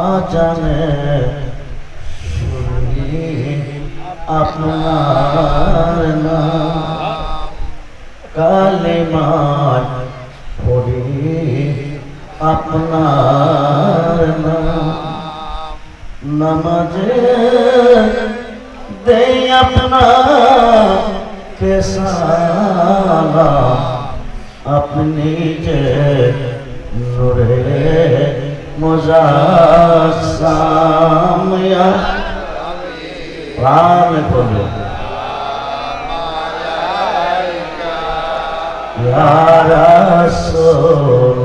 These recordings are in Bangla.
আজানে আপনার নাম কালিমার আপনার নাম নামাজে দেই আপনার কেসালা আপনি যে নূরে মোজাসামিয়া প্রাণ বলে ইয়া রাসূল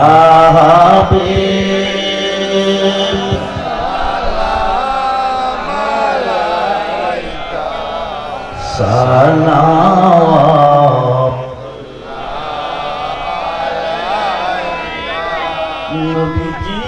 ইয়া নবীজি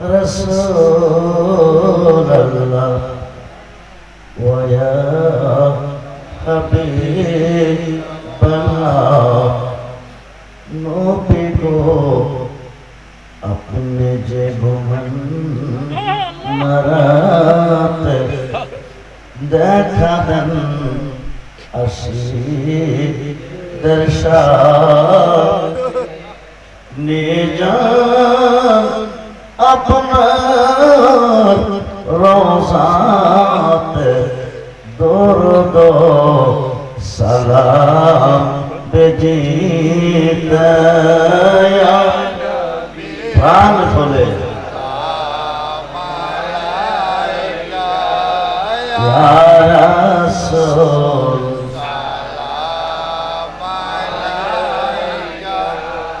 رسول الله ويا حبيب الله نبي کو اپنے جب من مرات دیکھا دن اسی درشا নিজান আপনার রোজাতে দরদ সালাম বেজিতে প্রাণ ফলে। রাসূল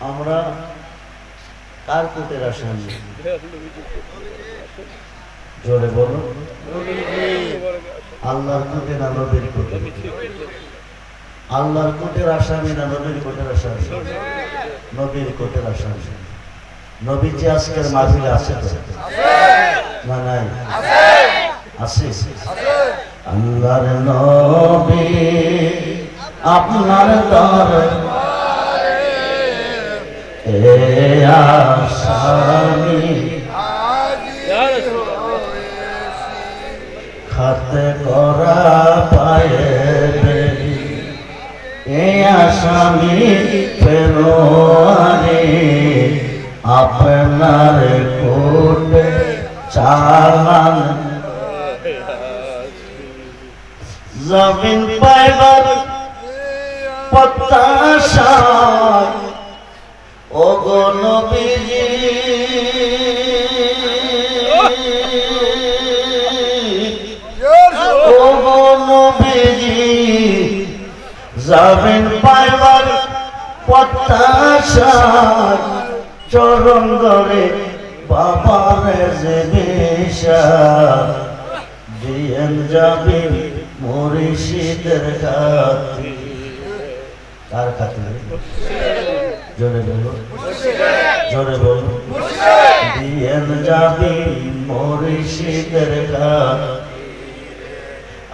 আমরা কার কোটের আসামি জোরে বলো আল্লাহর কোটে না নবীর কোটে? আল্লাহর কোটের আসামি না নবীর কোটের আসামি নবীর কোটের আসামি নবী। যে আজকের মাহফিলে আছে না, নাই? আছে? আল্লাহর নবী আপনার দর এ আসামি খাতে করা পায়ে এ আসামি ফেরোয়ারে আপনার কোটে চালান জমিন পাইবার প্রত্যাশা ও গো নবীজি। ও গো নবীজি জমিন পাইবার প্রত্যাশা, চরণ ধরে বাবার যে বেশা দিয়েন যাবি মরিষিদের খাতি কার খাতি জোরে বলুন জোরে বলুন দিয়েন যাবি মরিশিদের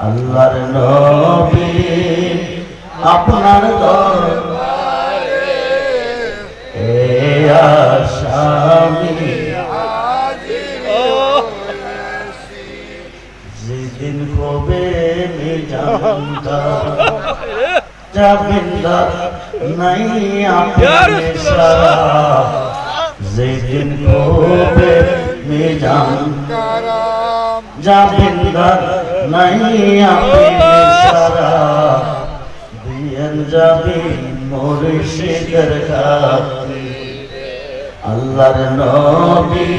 আল্লাহর নবী আপনার দরবারে এ আশামি যেদিন কবে মিজান যাবেন নাইয়া যেদিন হবে মিজান জাবিন্দার নাইয়া সারা দিয়ান যাবি মুর্শিদের খাতে আল্লাহর নবী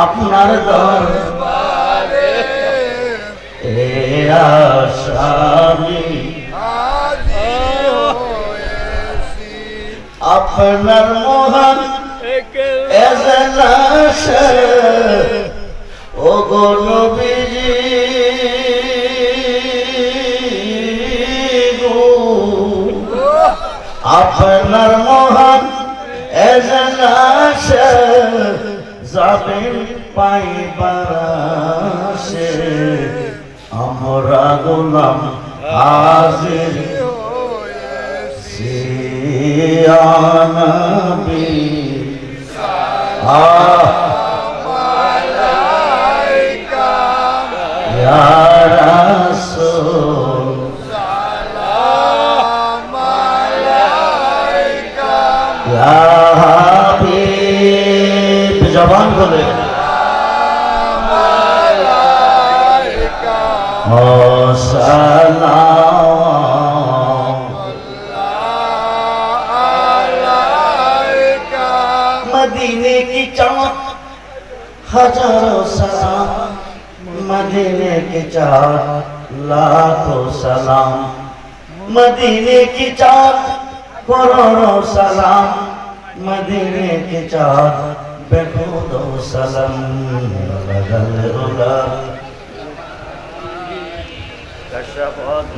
আপনার দরবারে এ আশা আপনার মহান ও গো নবীজি আপনার মহান যাবেন পাইবাসে আমরা গোলাম হাজির জবান বলে ও সালাম মদিনে কি চমক হাজারো সালাম, মদিনে কি চার লাখো সালাম। মদিনে কি চার করোড়ো সালাম। মদিনে কি চার বেখুদো সালাম। রুলা কশফত